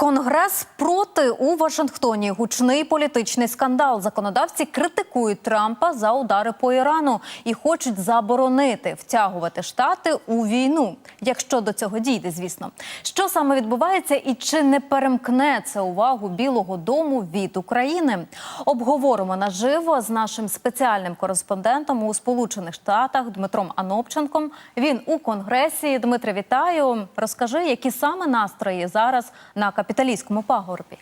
Конгрес проти у Вашингтоні. Гучний політичний скандал. Законодавці критикують Трампа за удари по Ірану і хочуть заборонити втягувати штати у війну, якщо до цього дійде, звісно. Що саме відбувається і чи не перемкне це увагу Білого Дому від України? Обговоримо наживо з нашим спеціальним кореспондентом у Сполучених Штатах Дмитром Анопченком. Він у Конгресі. Дмитре, вітаю. Розкажи, які саме настрої зараз на капіталійському пагорбі.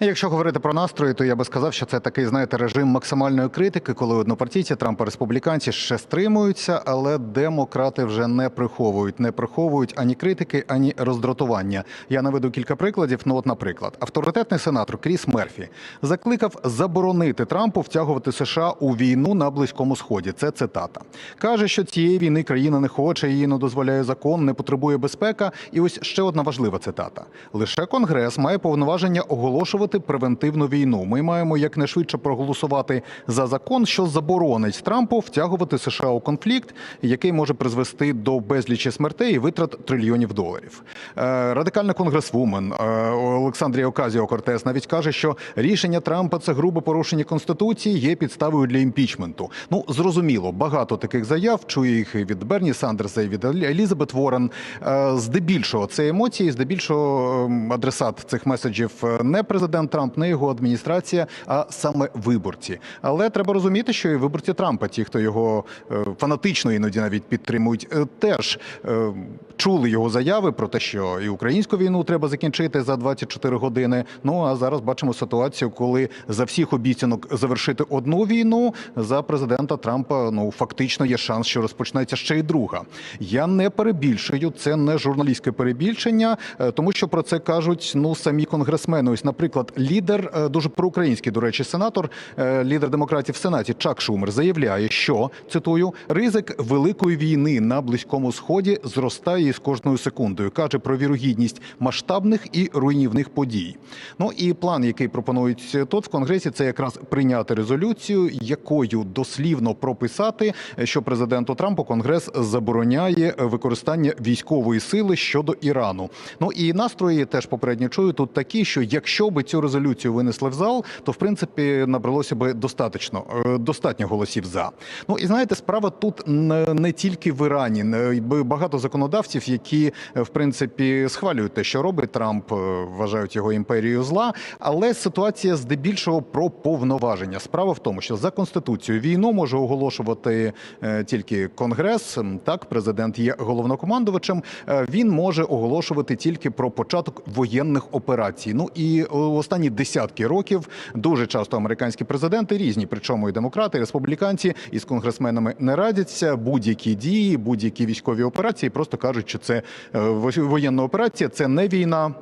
Якщо говорити про настрої, то я би сказав, що це такий, знаєте, режим максимальної критики, коли однопартійці Трампа республіканці ще стримуються, але демократи вже не приховують, не приховують ані критики, ані роздратування. Я наведу кілька прикладів. Ну, от, наприклад, авторитетний сенатор Кріс Мерфі закликав заборонити Трампу втягувати США у війну на близькому сході. Це цитата. каже, що цієї війни країна не хоче, її не дозволяє закон, не потребує безпека. І ось ще одна важлива цитата: лише конгрес має повноваження оголошувати превентивну війну. Ми маємо якнайшвидше проголосувати за закон, що заборонить Трампу втягувати США у конфлікт, який може призвести до безлічі смертей і витрат трильйонів доларів. Е, Радикальна конгресвумен е, Олександрія Оказіо Кортес навіть каже, що рішення Трампа це грубе порушення конституції, є підставою для імпічменту. Ну зрозуміло, багато таких заяв чую їх від Берні Сандерса, і від Елізабет Ворен. Е, Здебільшого це емоції, здебільшого ем, адресат цих меседжів не президент Трамп, не його адміністрація, а саме виборці. Але треба розуміти, що і виборці Трампа, ті, хто його е, фанатично іноді навіть підтримують, е, теж е, чули його заяви про те, що і українську війну треба закінчити за 24 години. Ну а зараз бачимо ситуацію, коли за всіх обіцянок завершити одну війну за президента Трампа ну фактично є шанс, що розпочнеться ще й друга. Я не перебільшую, це не журналістське перебільшення, тому що про це кажуть ну самі конгресмени. Ось, наприклад, лідер е, дуже проукраїнський, до речі, сенатор, е, лідер демократів в сенаті Чак Шумер заявляє, що цитую ризик великої війни на близькому сході зростає з кожною секундою. каже про вірогідність масштабних і руйнівних подій. Ну і план, який пропонують тут в конгресі, це якраз прийняти резолюцію, якою дослівно прописати, що президенту Трампу конгрес забороняє використання військової сили щодо Ірану. Ну і настрої теж попередньо чую тут такі, що якщо би цю резолюцію винесли в зал, то в принципі набралося би достатньо е, достатньо голосів за. Ну і знаєте, справа тут не, тільки в Ірані, бо багато законодавців, які е, в принципі схвалюють те, що робить Трамп, е, вважають його імперією зла. Але ситуація здебільшого про повноваження. Справа в тому, що за конституцією війну може оголошувати е, тільки конгрес. Так, президент є головнокомандувачем. Е, Він може оголошувати тільки про початок воєнних операцій. Ну і е, останні десятки років дуже часто американські президенти різні, причому і демократи, і республіканці із конгресменами не радяться. Будь-які дії, будь-які військові операції просто кажуть, що це е, воєнна операція, це не війна.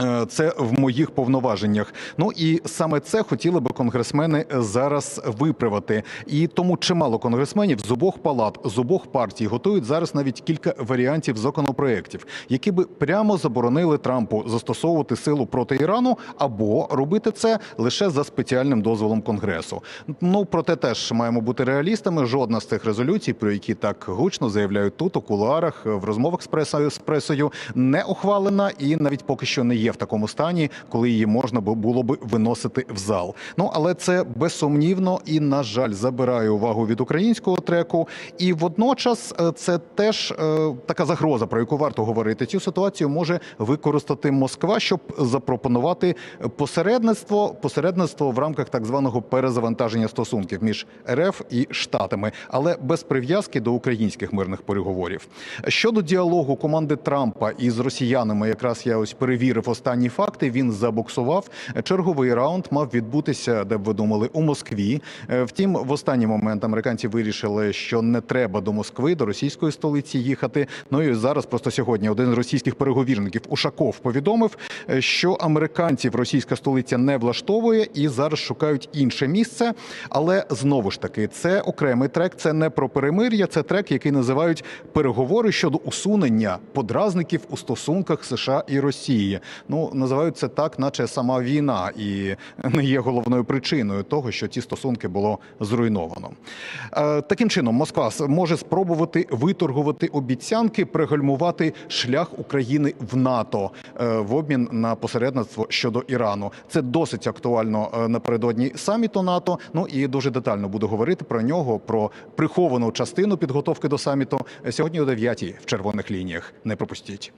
Е, Це в моїх повноваженнях. Ну і саме це хотіли би конгресмени зараз виправити. І тому чимало конгресменів з обох палат, з обох партій готують зараз навіть кілька варіантів законопроєктів, які би прямо заборонили Трампу застосовувати силу проти Ірану або робити це лише за спеціальним дозволом Конгресу. Ну проте теж маємо бути реалістами. Жодна з цих резолюцій, про які так гучно заявляють тут у кулуарах в розмовах з пресою з пресою, не ухвалена і навіть поки що не є в такому стані, коли її можна було би виносити в зал. Ну але це безсумнівно і на жаль забирає увагу від українського треку. І водночас е, це теж е, така загроза, про яку варто говорити. Цю ситуацію може використати Москва, щоб запропонувати посередництво, посередництво в рамках так званого перезавантаження стосунків між РФ і Штатами, але без прив'язки до українських мирних переговорів. Щодо діалогу команди Трампа із росіянами, якраз я ось перевірив останні факти. Він забуксував. Черговий раунд мав відбутися, де б ви думали, у Москві. Е, Втім, в останній момент американці вирішили, що не треба до Москви, до російської столиці їхати. Ну і зараз просто сьогодні один з російських переговірників Ушаков повідомив, е, що американців російська столиця не влаштовує і зараз шукають інше місце. Але знову ж таки, це окремий трек. Це не про перемир'я, це трек, який називають переговори щодо усунення подразників у стосунках США і Росії. Ну називають це так, наче сама війна, і не є головною причиною того, що ті стосунки було зруйновано. Е, Таким чином, Москва може спробувати виторгувати обіцянки, пригальмувати шлях України в НАТО е, в обмін на посередництво щодо Ірану. Це досить актуально е, напередодні саміту НАТО. Ну і дуже детально буду говорити про нього, про приховану частину підготовки до саміту сьогодні о 9 в червоних лініях. Не пропустіть.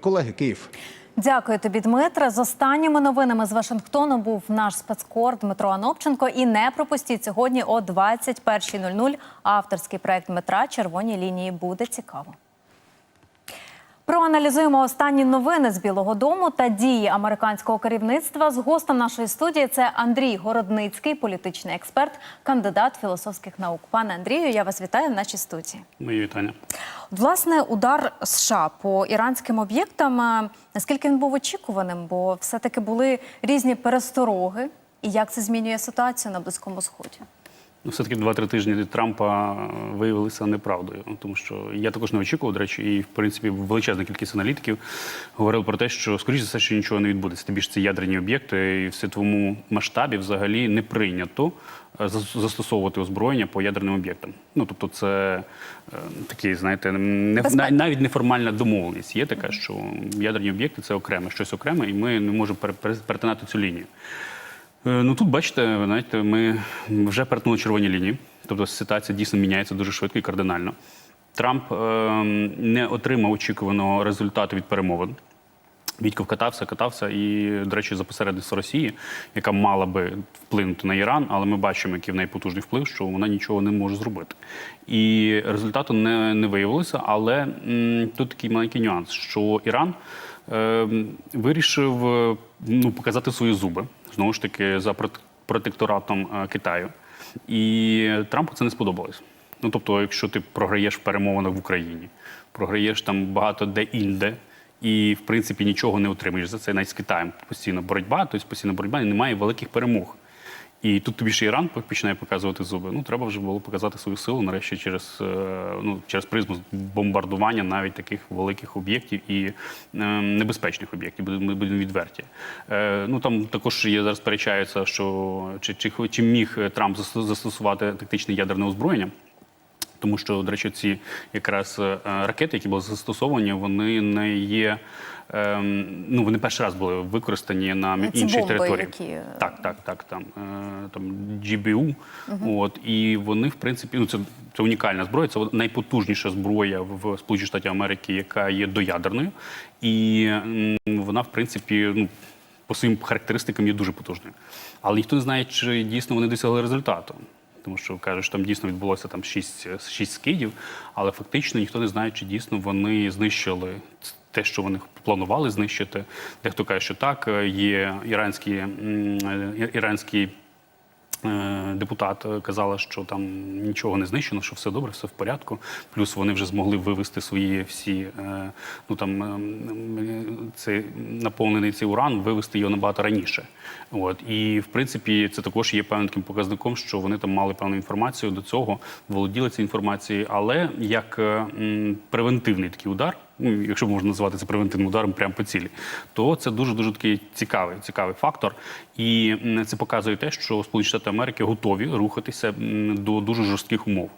Колеги, Київ. Дякую тобі, Дмитре. З останніми новинами з Вашингтону був наш спецкор Дмитро Анопченко. І не пропустіть сьогодні о 21.00 авторський проект Дмитра Червоні лінії буде цікаво. Проаналізуємо останні новини з Білого Дому та дії американського керівництва. З гостем нашої студії це Андрій Городницький, політичний експерт, кандидат філософських наук. Пане Андрію, я вас вітаю в нашій студії. Мої вітання. Власне, удар США по іранським об'єктам. е, Наскільки він був очікуваним? Бо все-таки були різні перестороги. І як це змінює ситуацію на Близькому Сході? Ну, все-таки два-три тижні від Трампа виявилися неправдою, тому що я також не очікував, до речі, і в принципі величезна кількість аналітиків говорили про те, що скоріш за все, що нічого не відбудеться. Тим більше це ядерні об'єкти, і в світовому масштабі взагалі не прийнято е, застосовувати озброєння по ядерним об'єктам. Ну тобто, це е, такий, знаєте, не навіть неформальна домовленість. Є така, що ядерні об'єкти це окреме, щось окреме, і ми не можемо пере- пере- перетинати цю лінію. Е, Ну тут бачите, знаєте, ми вже перетнули червоні лінії. Тобто ситуація дійсно міняється дуже швидко і кардинально. Трамп е, не отримав очікуваного результату від перемовин. Вітьков катався, катався, і, до речі, за посередництво Росії, яка мала би вплинути на Іран, але ми бачимо, який в неї потужний вплив, що вона нічого не може зробити. І результату не, не виявилося. Але м, тут такий маленький нюанс, що Іран е, вирішив ну, показати свої зуби знову ж таки за протекторатом е, Китаю. І Трампу це не сподобалось. Ну тобто, якщо ти програєш в перемовинах в Україні, програєш там багато де-інде, і в принципі нічого не отримуєш за це. Навіть з Китаєм постійна боротьба, тобто постійна боротьба, і немає великих перемог. І тут тобі ще Іран починає показувати зуби. Ну треба вже було показати свою силу нарешті через е, ну через призму бомбардування навіть таких великих об'єктів і е, небезпечних об'єктів. Будемо відверті. Е, ну там також є зараз сперечаються, що чи, чи, чи міг Трамп застос- застосувати тактичне ядерне озброєння. Тому що, до речі, ці якраз ракети, які були застосовані, вони не є. Ем, ну, вони перший раз були використані на Ці іншій бомби, території. які, е, Так, так, так. Там, е, там GBU. От, і вони, в принципі, ну, це, це унікальна зброя, це найпотужніша зброя в Сполучених Штатів Америки, яка є доядерною. І м, вона, в принципі, ну, по своїм характеристикам є дуже потужною. Але ніхто не знає, чи дійсно вони досягли результату. Тому що кажуть, що там дійсно відбулося там шість, шість скидів, але фактично ніхто не знає, чи дійсно вони знищили те, що вони планували знищити. Дехто каже, що так, е, є іранські, е, іранські е, депутат казала, що там нічого не знищено, що все добре, все в порядку. Плюс вони вже змогли вивести свої всі, ну там е, це наповнений цей уран, вивести його набагато раніше. От і в принципі це також є певним таким показником, що вони там мали певну інформацію до цього, володіли цією інформацією, але як е, превентивний такий удар. Ну, якщо можна назвати це превентивним ударом прямо по цілі, то це дуже дуже такий цікавий, цікавий фактор. І це показує те, що Сполучені Штати Америки готові рухатися до дуже жорстких умов.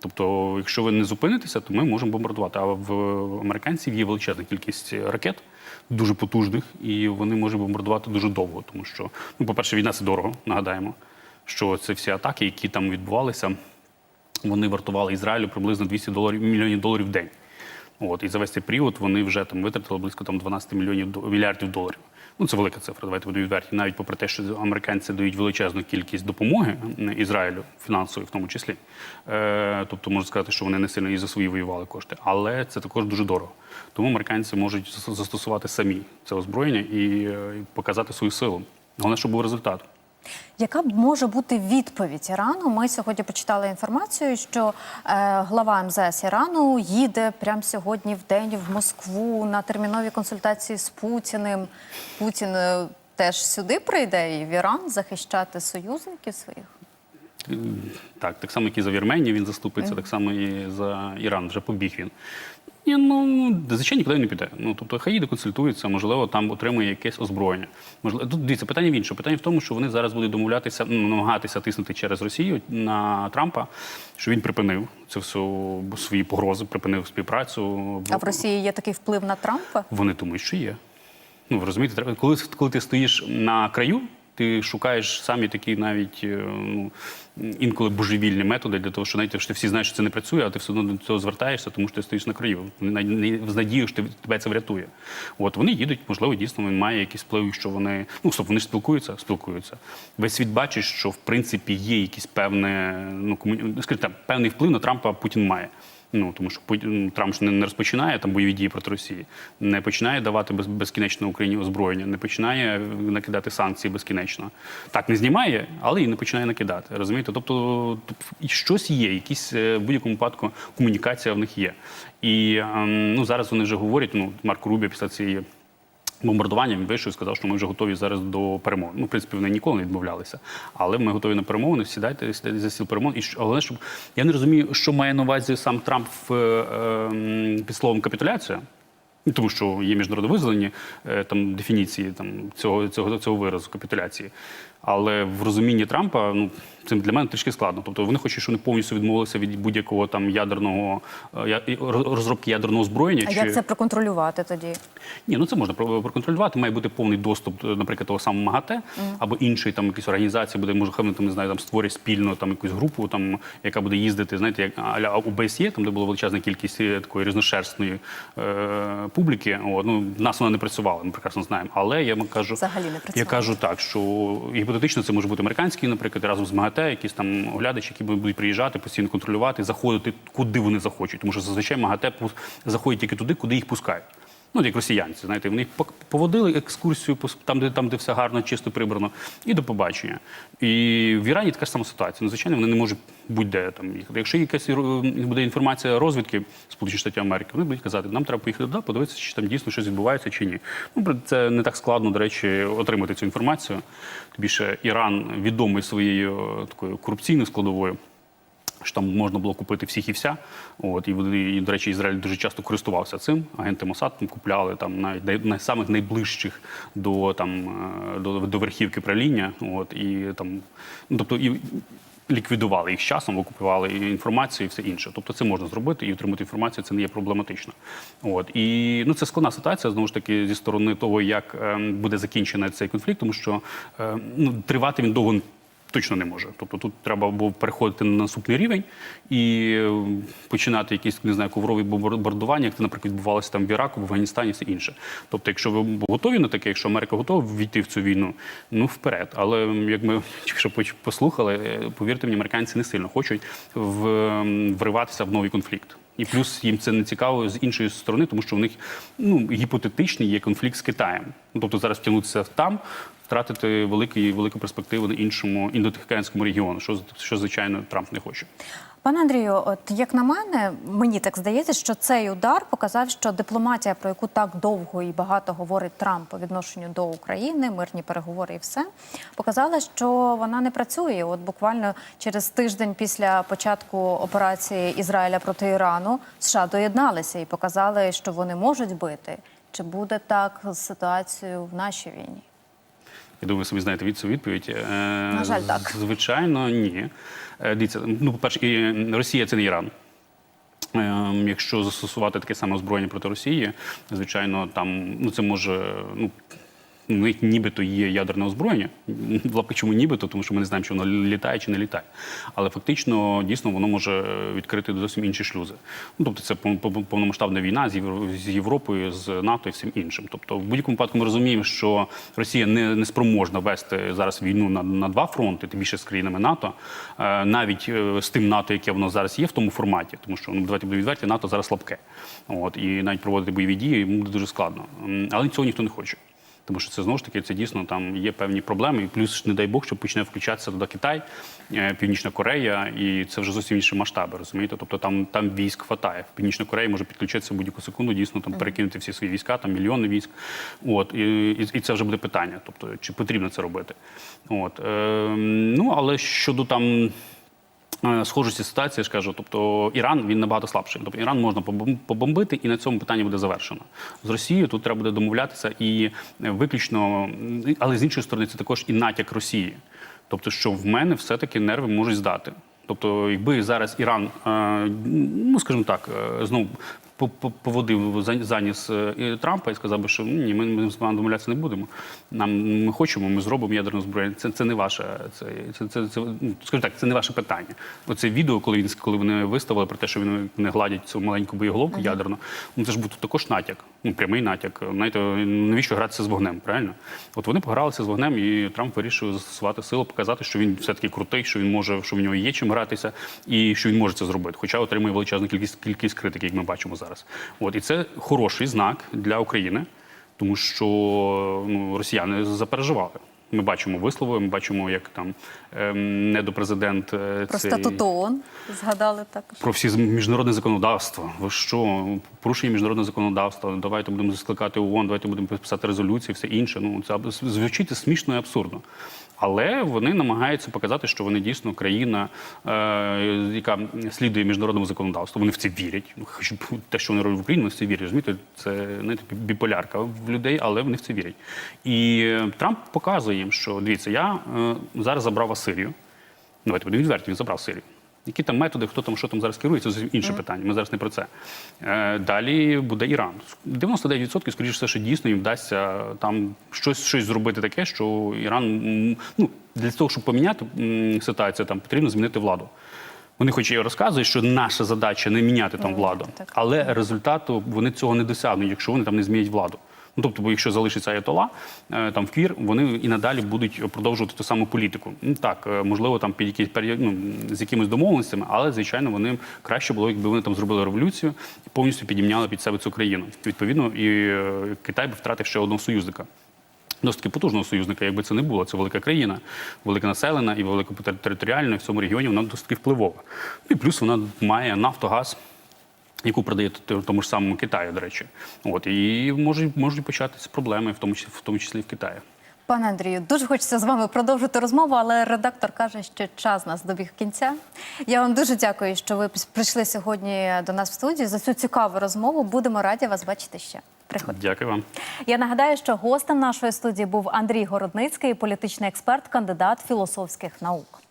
Тобто, якщо ви не зупинитеся, то ми можемо бомбардувати. А в американців є величезна кількість ракет, дуже потужних, і вони можуть бомбардувати дуже довго. Тому що, ну, по-перше, війна це дорого, нагадаємо, що це всі атаки, які там відбувалися, вони вартували Ізраїлю приблизно 200 доларів, мільйонів доларів в день. От, і за весь цей період вони вже там витратили близько там 12 мільйонів мільярдів доларів. Ну це велика цифра. Давайте будемо відверті. Навіть попри те, що американці дають величезну кількість допомоги Ізраїлю, фінансової в тому числі. Е, тобто можна сказати, що вони не сильно і за свої воювали кошти, але це також дуже дорого. Тому американці можуть застосувати самі це озброєння і, е, і показати свою силу. Головне, щоб був результат. Яка б може бути відповідь Ірану? Ми сьогодні почитали інформацію, що е, глава МЗС Ірану їде прямо сьогодні в день в Москву на термінові консультації з Путіним. Путін е, теж сюди прийде і в Іран захищати союзників своїх. Так, так само, як і за Вірменію він заступиться, так само і за Іран. Вже побіг він. Ні, ну звичайно нікуди не піде. Ну тобто, хай їде консультується, можливо, там отримує якесь озброєння. Можливо, тут дивіться, питання в іншому. Питання в тому, що вони зараз будуть домовлятися, ну, намагатися тиснути через Росію на Трампа, що він припинив це все свої погрози, припинив співпрацю. А в Росії є такий вплив на Трампа? Вони думають, що є. Ну, розумієте, коли, коли ти стоїш на краю, ти шукаєш самі такі навіть е, ну, інколи божевільні методи для того, що навіть що всі знають, що це не працює, а ти все одно до цього звертаєшся, тому що ти стоїш на не- з надією, що тебе це врятує. От вони їдуть, можливо, дійсно він має якийсь вплив, що вони. Ну, стоп, вони спілкуються, спілкуються. Весь світ бачить, що в принципі є якийсь певне, ну кому... скажімо так, певний вплив на Трампа Путін має. Ну тому що Путін- Трамп ж не, розпочинає там бойові дії проти Росії, не починає давати без, безкінечно Україні озброєння, не починає накидати санкції безкінечно. Так не знімає, але і не починає накидати. Розумієте? Тобто тобто, щось є, якісь е, в будь-якому випадку комунікація в них є. І ем, ну зараз вони вже говорять. Ну Марко Рубі після цієї. Бомбардування він вийшов і сказав, що ми вже готові зараз до перемовин. Ну, в принципі, вони ніколи не відмовлялися. Але ми готові на перемовини, сідайте, сідайте за стіл перемовин. І що- головне, щоб я не розумію, що має на увазі сам Трамп в, е, ем, під словом капітуляція. Тому що є міжнародно визнані е, там дефініції там цього, цього, цього виразу капітуляції. Але в розумінні Трампа ну це для мене трішки складно. Тобто вони хочуть, щоб вони повністю відмовилися від будь-якого там ядерного е, розробки ядерного озброєння. А як це проконтролювати тоді? Ні, ну це можна проконтролювати. Має бути повний доступ, е, наприклад, того самого МАГАТЕ або іншої там якісь організації, буде може хай там не знаю, там створять спільно там якусь групу, там яка буде їздити. Знаєте, як аля ОБСЄ, там де була величезна кількість е, такої різношерстної е, публіки. О, ну нас вона не працювала, ми прекрасно знаємо. Але я кажу, Взагалі не працювала. я кажу так, що гіпотетично це може бути американський, наприклад, разом з МАГАТЕ, якісь там оглядачі, які будуть приїжджати, постійно контролювати, заходити куди вони захочуть. Тому що зазвичай МАГАТЕ заходять тільки туди, куди їх пускають. Ну, як росіянці, знаєте, вони поводили екскурсію там, де там, де все гарно, чисто прибрано, і до побачення. І в Ірані така ж сама ситуація. Ну, звичайно, вони не можуть будь-де там їхати. Якщо якась буде інформація розвідки Сполучених Штатів Америки, вони будуть казати, нам треба поїхати туди, подивитися, чи там дійсно щось відбувається чи ні. Ну, це не так складно, до речі, отримати цю інформацію. Тим більше Іран відомий своєю е, такою корупційною складовою що там можна було купити всіх і вся. От і, і до речі, Ізраїль дуже часто користувався цим. Агенти Мосад там купляли там навіть най- самих найближчих до там е, до, до верхівки правління. От і там, ну тобто і. Ліквідували їх з часом, викупували інформацію і все інше. Тобто це можна зробити і отримати інформацію, це не є проблематично. От і ну це складна ситуація знову ж таки зі сторони того, як ем, буде закінчений цей конфлікт, тому що ем, ну тривати він довго точно не може. Тобто тут треба було переходити на наступний рівень і е, починати якісь не знаю коврові бомбардування, як це, наприклад, відбувалося там в Іраку, в Афганістані, все інше. Тобто, якщо ви готові на таке, якщо Америка готова війти в цю війну, ну вперед. Але як ми поч- послухали, е, повірте мені, американці не сильно хочуть вриватися в новий конфлікт. І плюс їм це не цікаво з іншої сторони, тому що в них ну гіпотетичний є конфлікт з Китаєм. Ну тобто зараз втягнутися там, втратити великі велику перспективу на іншому індотихоокеанському регіону, що що звичайно Трамп не хоче. Пане Андрію, от як на мене, мені так здається, що цей удар показав, що дипломатія, про яку так довго і багато говорить Трамп по відношенню до України, мирні переговори і все, показала, що вона не працює. От буквально через тиждень після початку операції Ізраїля проти Ірану США доєдналися і показали, що вони можуть бити. Чи буде так з ситуацією в нашій війні? Я думаю, ви собі знаєте від цю відповідь. Е, На жаль, так. Звичайно, ні. Е, Дивіться, ну, по-перше, Росія це не Іран. Е, Якщо застосувати таке саме озброєння проти Росії, звичайно, там ну це може ну. У них нібито є ядерне озброєння. Чому нібито, тому що ми не знаємо, чи воно літає чи не літає. Але фактично дійсно воно може відкрити зовсім інші шлюзи. Ну тобто це пов- пов- повномасштабна війна з Євро- з Європою, з НАТО і всім іншим. Тобто, в будь-якому випадку ми розуміємо, що Росія не, не спроможна вести зараз війну на, на два фронти, тим більше з країнами НАТО, е, навіть е, з тим НАТО, яке воно зараз є в тому форматі, тому що ну давайте будемо відверті, НАТО зараз слабке. От і навіть проводити бойові дії буде дуже складно. Але цього ніхто не хоче. Тому що це знову ж таки це дійсно там є певні проблеми, і плюс, не дай Бог, що почне включатися туди Китай, е, Північна Корея, і це вже зовсім інші масштаби, розумієте? Тобто там, там військ хватає. В Північна Корея може підключитися будь-яку секунду, дійсно там перекинути всі свої війська, там мільйони військ. От і, і, і це вже буде питання. Тобто, чи потрібно це робити? От е, ну але щодо там схожості ситуації, я ж кажу, тобто Іран він набагато слабший. Тобто Іран можна побом- побомбити, і на цьому питання буде завершено. З Росією тут треба буде домовлятися і е, виключно, але з іншої сторони, це також і натяк Росії. Тобто, що в мене все-таки нерви можуть здати. Тобто, якби зараз Іран, е, ну скажімо так, е, знову поводив за- заніс е, Трампа і сказав би, що ні, ми, ми з вами домовлятися не будемо. Нам ми хочемо, ми зробимо ядерну зброю. Це, це не ваше, це, це, це, це ну, скажімо так, це не ваше питання. Оце відео, коли він коли вони виставили про те, що вони не гладять цю маленьку боєголовку ядерну. Ну це ж був також натяк, ну прямий натяк. Знаєте, навіщо гратися з вогнем? Правильно? От вони погралися з вогнем, і Трамп вирішив застосувати силу, показати, що він все таки крутий, що він може, що в нього є чим гратися, і що він може це зробити. Хоча отримує величезну кількість кількість критики, як ми бачимо зараз. От і це хороший знак для України, тому що ну, росіяни запереживали. Ми бачимо вислови, ми бачимо, як там ем, недопрезидент е, Про цей- статут ООН згадали також. про всі міжнародне законодавство. Ви що? Порушення міжнародного законодавства. Давайте будемо скликати ООН, давайте будемо писати резолюції, все інше. Ну це звучить смішно і абсурдно. Але вони намагаються показати, що вони дійсно країна, е, яка слідує міжнародному законодавству. Вони в це вірять. Ну, хоч те, що вони роблять в Україні, вони в це вірять. Розумієте, це знаєте, біполярка в людей, але вони в це вірять. І е, Трамп показує їм, що дивіться, я е, зараз забрав Асирію. Давайте будемо відверті, він забрав Сирію. Які там методи, хто там що там зараз керує, це інше питання. Ми зараз не про це. Е, далі буде Іран. 99% скоріше все, що дійсно їм вдасться там щось, щось зробити таке, що Іран ну, для того, щоб поміняти ситуацію, там потрібно змінити владу. Вони хоч і розказують, що наша задача не міняти там владу, але результату вони цього не досягнуть, якщо вони там не змінять владу. Ну, тобто, бо якщо залишиться Аятола е, там в квір, вони і надалі будуть продовжувати ту саму політику. Ну так, е, можливо, там під якісь ну, з якимись домовленостями, але звичайно вони краще було, якби вони там зробили революцію і повністю підімняли під себе цю країну. Відповідно, і е, Китай би втратив ще одного союзника. Досить таки потужного союзника, якби це не було. Це велика країна, велика населена і велика територіальна. В цьому регіоні вона досить впливова. Ну і плюс вона має нафту, газ, яку продає тому ж самому Китаю, до речі. От і можуть, можуть початися проблеми, в тому числі в тому числі в Китаї. Пане Андрію, дуже хочеться з вами продовжити розмову, але редактор каже, що час нас добіг кінця. Я вам дуже дякую, що ви прийшли сьогодні до нас в студію за цю цікаву розмову. Будемо раді вас бачити ще. Приходьте. Дякую вам. Я нагадаю, що гостем нашої студії був Андрій Городницький, політичний експерт, кандидат філософських наук.